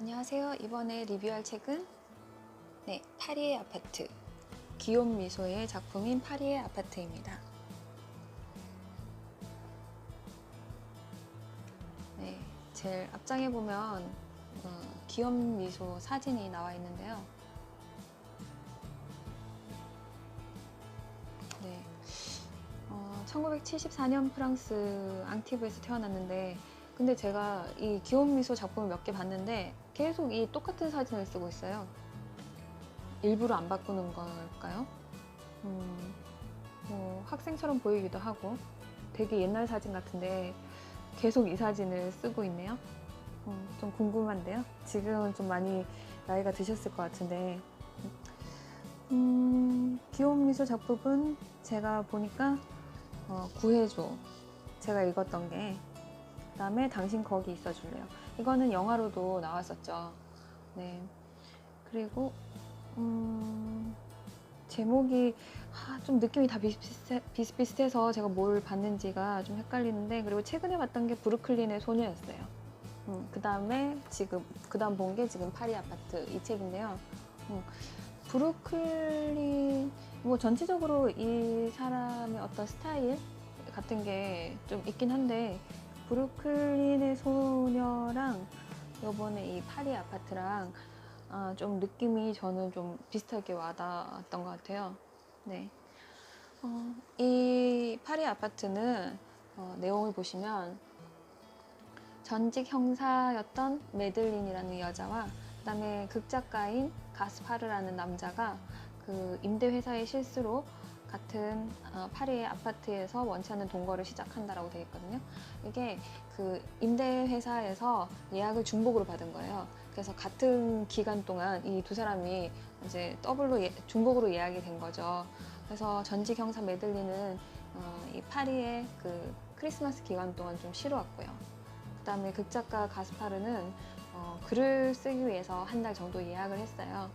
안녕하세요. 이번에 리뷰할 책은 네, 파리의 아파트. 기욤 미소의 작품인 파리의 아파트입니다. 네, 제일 앞장에 보면 어, 기욤 미소 사진이 나와 있는데요. 네, 어, 1974년 프랑스 앙티브에서 태어났는데 근데 제가 이 귀여운 미소 작품을 몇 개 봤는데 계속 이 똑같은 사진을 쓰고 있어요. 일부러 안 바꾸는 걸까요? 음, 뭐 학생처럼 보이기도 하고 되게 옛날 사진 같은데 계속 이 사진을 쓰고 있네요. 음, 좀 궁금한데요. 지금은 좀 많이 나이가 드셨을 것 같은데 음, 귀여운 미소 작품은 제가 보니까 어, 구해줘 제가 읽었던 게 그다음에 당신 거기 있어줄래요. 이거는 영화로도 나왔었죠. 네. 그리고 음, 제목이 아, 좀 느낌이 다 비슷비슷해, 비슷비슷해서 제가 뭘 봤는지가 좀 헷갈리는데 그리고 최근에 봤던 게 브루클린의 소녀였어요. 음, 그 다음에 지금 그 다음 본 게 지금 파리 아파트 이 책인데요. 음, 브루클린 뭐 전체적으로 이 사람의 어떤 스타일 같은 게 좀 있긴 한데 브루클린의 소녀랑 요번에 이 파리 아파트랑 아, 좀 느낌이 저는 좀 비슷하게 와닿았던 것 같아요. 네. 어, 이 파리 아파트는 어, 내용을 보시면 전직 형사였던 메들린이라는 여자와 그다음에 극작가인 가스파르라는 남자가 그 임대 회사의 실수로 같은 어, 파리의 아파트에서 원치 않는 동거를 시작한다라고 되어 있거든요. 이게 그 임대 회사에서 예약을 중복으로 받은 거예요. 그래서 같은 기간 동안 이 두 사람이 이제 더블로 예- 중복으로 예약이 된 거죠. 그래서 전직 형사 메들리는 어, 이 파리의 그 크리스마스 기간 동안 좀 쉬러 왔고요. 그 다음에 극작가 가스파르는 어, 글을 쓰기 위해서 한 달 정도 예약을 했어요.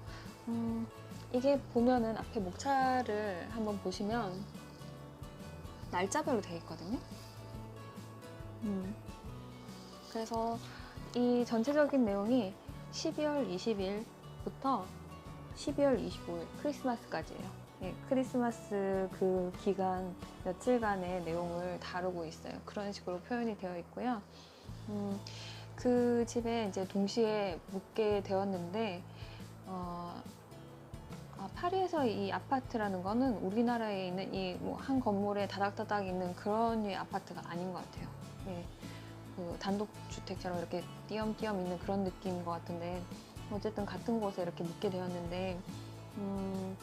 음, 이게 보면은 앞에 목차를 한번 보시면 날짜별로 되어 있거든요. 음. 그래서 이 전체적인 내용이 12월 20일부터 12월 25일 크리스마스까지예요. 예, 크리스마스 그 기간 며칠간의 내용을 다루고 있어요. 그런 식으로 표현이 되어 있고요. 음, 그 집에 이제 동시에 묵게 되었는데 어, 아, 파리에서 이 아파트라는 거는 우리나라에 있는 이뭐한 건물에 다닥다닥 있는 그런 류의 아파트가 아닌 것 같아요. 예. 그 단독 주택처럼 이렇게 띄엄띄엄 있는 그런 느낌인 것 같은데 어쨌든 같은 곳에 이렇게 묵게 되었는데 음,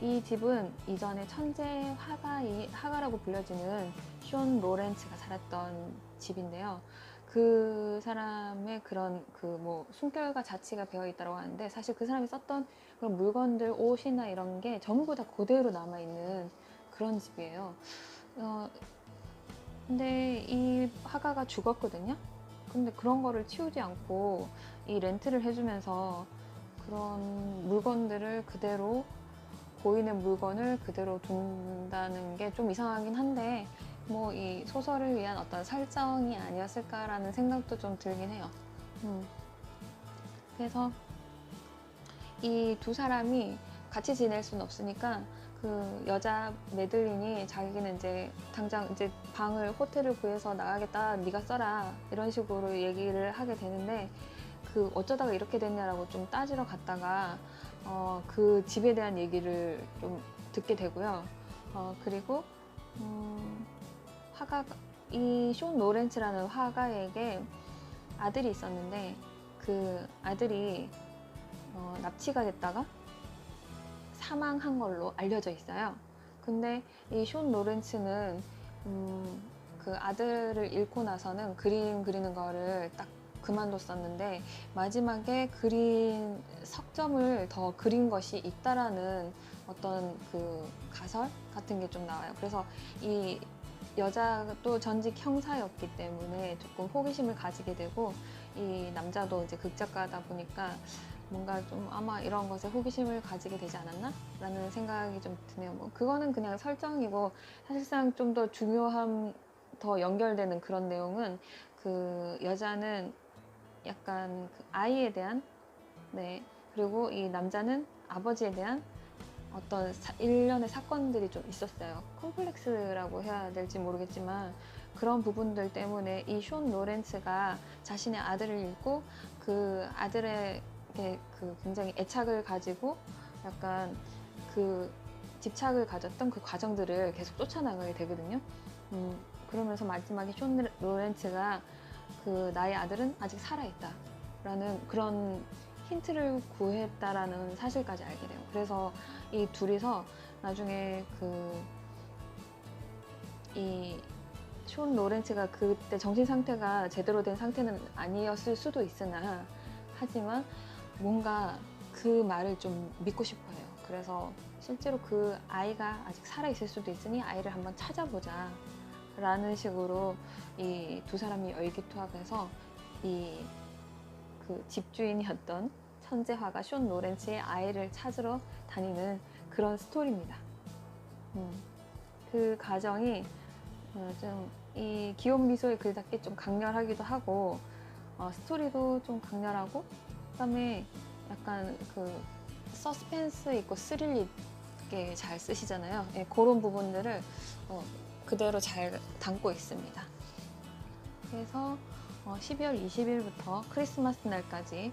이 집은 이전에 천재 화가이 화가라고 불려지는 쇼 로렌츠가 살았던 집인데요. 그 사람의 그런 그 뭐 숨결과 자취가 배어 있다고 하는데 사실 그 사람이 썼던 그런 물건들 옷이나 이런 게 전부 다 그대로 남아 있는 그런 집이에요. 어, 근데 이 화가가 죽었거든요. 근데 그런 거를 치우지 않고 이 렌트를 해주면서 그런 물건들을 그대로 고인의 물건을 그대로 둔다는 게 좀 이상하긴 한데 뭐 이 소설을 위한 어떤 설정이 아니었을까라는 생각도 좀 들긴 해요. 음. 그래서 이 두 사람이 같이 지낼 수는 없으니까 그 여자 메들린이 자기는 이제 당장 이제 방을 호텔을 구해서 나가겠다 네가 써라 이런 식으로 얘기를 하게 되는데 그 어쩌다가 이렇게 됐냐라고 좀 따지러 갔다가 어, 그 집에 대한 얘기를 좀 듣게 되고요. 어, 그리고 음, 화가 이쇼 노렌츠라는 화가에게 아들이 있었는데 그 아들이 어, 납치가 됐다가 사망한 걸로 알려져 있어요. 근데 이쇼 로렌츠는 음, 그 아들을 잃고 나서는 그림 그리는 거를 딱 그만뒀었는데 마지막에 그린 석점을 더 그린 것이 있다라는 어떤 그 가설 같은 게 좀 나와요. 그래서 이 여자도 전직 형사였기 때문에 조금 호기심을 가지게 되고 이 남자도 이제 극작가다 보니까 뭔가 좀 아마 이런 것에 호기심을 가지게 되지 않았나? 라는 생각이 좀 드네요. 뭐 그거는 그냥 설정이고 사실상 좀 더 중요한 더 연결되는 그런 내용은 그 여자는 약간 그 아이에 대한 네 그리고 이 남자는 아버지에 대한 어떤 사- 일련의 사건들이 좀 있었어요. 컴플렉스라고 해야 될지 모르겠지만 그런 부분들 때문에 이숀 로렌츠가 자신의 아들을 잃고 그 아들에게 그 굉장히 애착을 가지고 약간 그 집착을 가졌던 그 과정들을 계속 쫓아나가게 되거든요. 음, 그러면서 마지막에 숀 로렌츠가 그 나의 아들은 아직 살아있다 라는 그런 힌트를 구했다라는 사실까지 알게 돼요. 그래서 이 둘이서 나중에 그이숀 로렌츠가 그때 정신 상태가 제대로 된 상태는 아니었을 수도 있으나 하지만 뭔가 그 말을 좀 믿고 싶어 해요. 그래서 실제로 그 아이가 아직 살아 있을 수도 있으니 아이를 한번 찾아보자. 라는 식으로 이 두 사람이 의기투합해서 이 그 집주인이었던 천재 화가 숀 로렌츠의 아이를 찾으러 다니는 그런 스토리입니다. 음, 그 과정이 어, 좀이 귀여운 미소의 글답게 좀 강렬하기도 하고 어, 스토리도 좀 강렬하고 그다음에 약간 그 서스펜스 있고 스릴 있게 잘 쓰시잖아요. 예, 그런 부분들을 어, 그대로 잘 담고 있습니다. 그래서 어, 12월 20일부터 크리스마스 날까지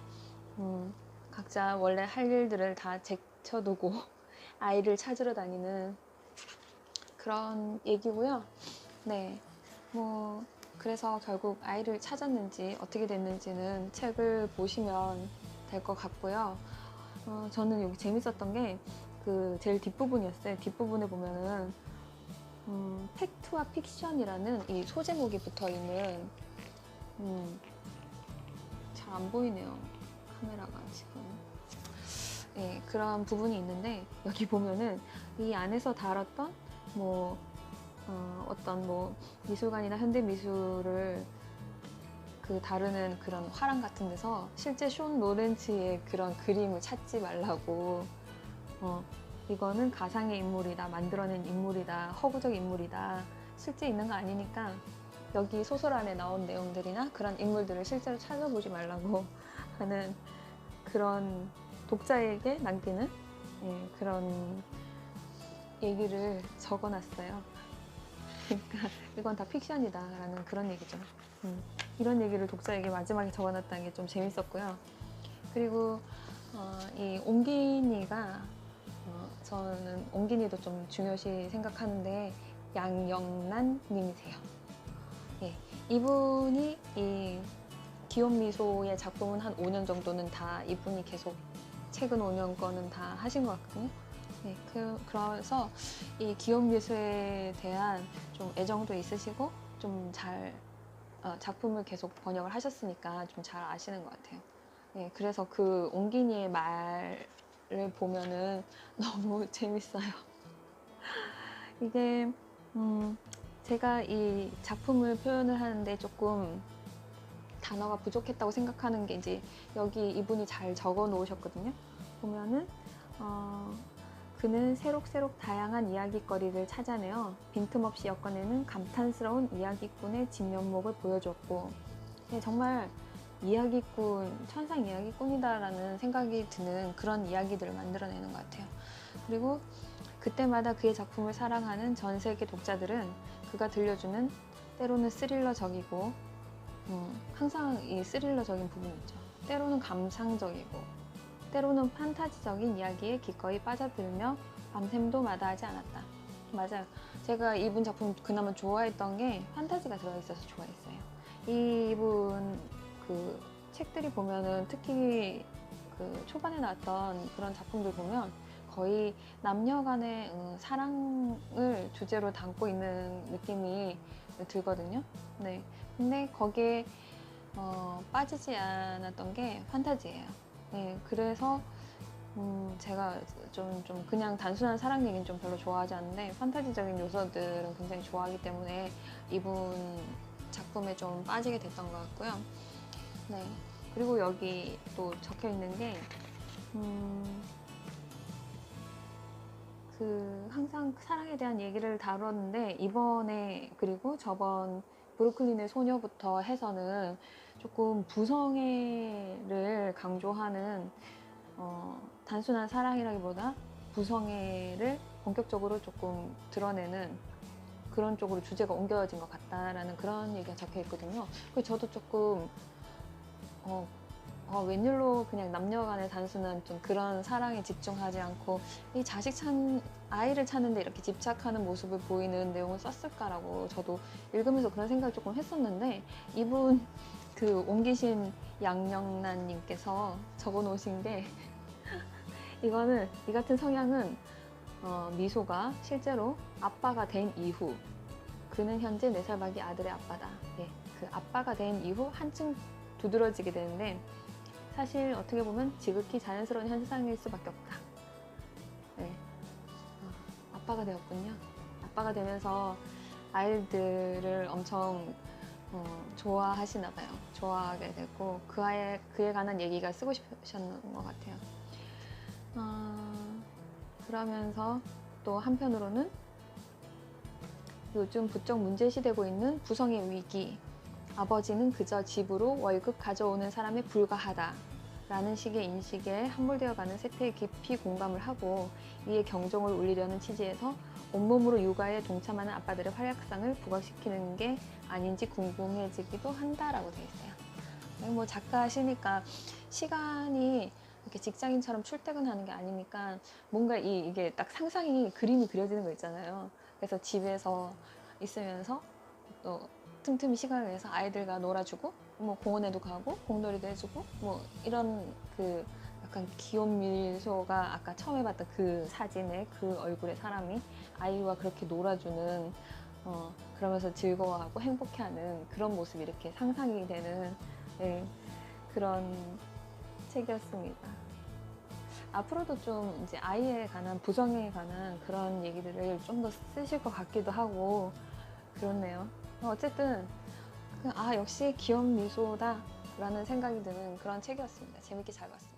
음, 각자 원래 할 일들을 다 제쳐두고 아이를 찾으러 다니는 그런 얘기고요. 네, 뭐 그래서 결국 아이를 찾았는지 어떻게 됐는지는 책을 보시면 될 것 같고요. 어, 저는 여기 재밌었던 게 그 제일 뒷부분이었어요. 뒷부분에 보면은 음, 팩트와 픽션이라는 이 소제목이 붙어 있는 음, 잘 안 보이네요. 카메라가 지금. 예, 그런 부분이 있는데 여기 보면은 이 안에서 다뤘던 뭐 어, 어떤 뭐 미술관이나 현대 미술을 그 다루는 그런 화랑 같은 데서 실제 숀 로렌츠의 그런 그림을 찾지 말라고 어, 이거는 가상의 인물이다 만들어낸 인물이다 허구적 인물이다 실제 있는 거 아니니까 여기 소설 안에 나온 내용들이나 그런 인물들을 실제로 찾아보지 말라고 하는 그런 독자에게 남기는 예, 그런 얘기를 적어놨어요. 그러니까 이건 다 픽션이다라는 그런 얘기죠. 음, 이런 얘기를 독자에게 마지막에 적어놨다는 게 좀 재밌었고요. 그리고 어, 이 옹기니가 어, 저는 옹기니도 좀 중요시 생각하는데 양영란 님이세요. 예, 이분이 이 기욤 미소의 작품은 한 5년 정도는 다 이분이 계속 최근 5년 거는 다 하신 것 같거든요. 네, 그, 그래서 이 기욤 미소에 대한 좀 애정도 있으시고 좀잘 어, 작품을 계속 번역을 하셨으니까 좀 잘 아시는 것 같아요. 네, 그래서 그 옹기니의 말을 보면은 너무 재밌어요. 이게 음, 제가 이 작품을 표현을 하는데 조금 단어가 부족했다고 생각하는 게 이제 여기 이분이 잘 적어 놓으셨거든요. 보면은 어, 그는 새록새록 다양한 이야기거리를 찾아내어 빈틈없이 엮어내는 감탄스러운 이야기꾼의 진면목을 보여주었고 네, 정말 이야기꾼, 천상 이야기꾼이다라는 생각이 드는 그런 이야기들을 만들어내는 것 같아요. 그리고 그때마다 그의 작품을 사랑하는 전 세계 독자들은 그가 들려주는 때로는 스릴러적이고 음, 항상 이 스릴러적인 부분이 있죠. 때로는 감상적이고 때로는 판타지적인 이야기에 기꺼이 빠져들며 밤샘도 마다하지 않았다. 맞아요. 제가 이분 작품 그나마 좋아했던 게 판타지가 들어있어서 좋아했어요. 이분 그 책들이 보면은 특히 그 초반에 나왔던 그런 작품들 보면 거의 남녀 간의 음, 사랑을 주제로 담고 있는 느낌이 들거든요. 네. 근데 거기에 어, 빠지지 않았던 게 판타지예요. 네. 그래서 음, 제가 좀, 좀 그냥 단순한 사랑 얘기는 좀 별로 좋아하지 않는데 판타지적인 요소들은 굉장히 좋아하기 때문에 이분 작품에 좀 빠지게 됐던 것 같고요. 네. 그리고 여기 또 적혀 있는 게, 음, 그, 항상 사랑에 대한 얘기를 다뤘는데, 이번에, 그리고 저번 브루클린의 소녀부터 해서는 조금 부성애를 강조하는 어, 단순한 사랑이라기보다 부성애를 본격적으로 조금 드러내는 그런 쪽으로 주제가 옮겨진 것 같다라는 그런 얘기가 적혀 있거든요. 그래서 저도 조금 어, 어, 웬일로 그냥 남녀 간의 단순한 좀 그런 사랑에 집중하지 않고 이 자식 찬 아이를 찾는데 이렇게 집착하는 모습을 보이는 내용을 썼을까라고 저도 읽으면서 그런 생각을 조금 했었는데 이분 그 옮기신 양영란님께서 적어놓으신 게 이거는 이 같은 성향은 어, 미소가 실제로 아빠가 된 이후 그는 현재 4살 박이 아들의 아빠다. 예, 그 아빠가 된 이후 한층 두드러지게 되는데 사실 어떻게 보면 지극히 자연스러운 현상일 수밖에 없다. 네. 어, 아빠가 되었군요. 아빠가 되면서 아이들을 엄청 어, 좋아하시나 봐요. 좋아하게 되고 그 아이 그에 관한 얘기가 쓰고 싶으셨는 것 같아요. 어, 그러면서 또 한편으로는 요즘 부쩍 문제시되고 있는 부성의 위기. 아버지는 그저 집으로 월급 가져오는 사람에 불과하다. 라는 식의 인식에 함몰되어가는 세태에 깊이 공감을 하고 이에 경종을 울리려는 취지에서 온몸으로 육아에 동참하는 아빠들의 활약상을 부각시키는 게 아닌지 궁금해지기도 한다라고 되어 있어요. 뭐 작가시니까 시간이 이렇게 직장인처럼 출퇴근하는 게 아니니까 뭔가 이, 이게 딱 상상이 그림이 그려지는 거 있잖아요. 그래서 집에서 있으면서 또 틈틈이 시간을 내서 아이들과 놀아주고 뭐 공원에도 가고 공놀이도 해주고 뭐 이런 그 약간 귀여운 미소가 아까 처음에 봤던 그 사진에 그 얼굴의 사람이 아이와 그렇게 놀아주는 어 그러면서 즐거워하고 행복해하는 그런 모습이 이렇게 상상이 되는 예, 그런 책이었습니다. 앞으로도 좀 이제 아이에 관한 부정에 관한 그런 얘기들을 좀 더 쓰실 것 같기도 하고 그렇네요. 어쨌든 그, 아 역시 귀여운 미소다라는 생각이 드는 그런 책이었습니다. 재밌게 잘 봤습니다.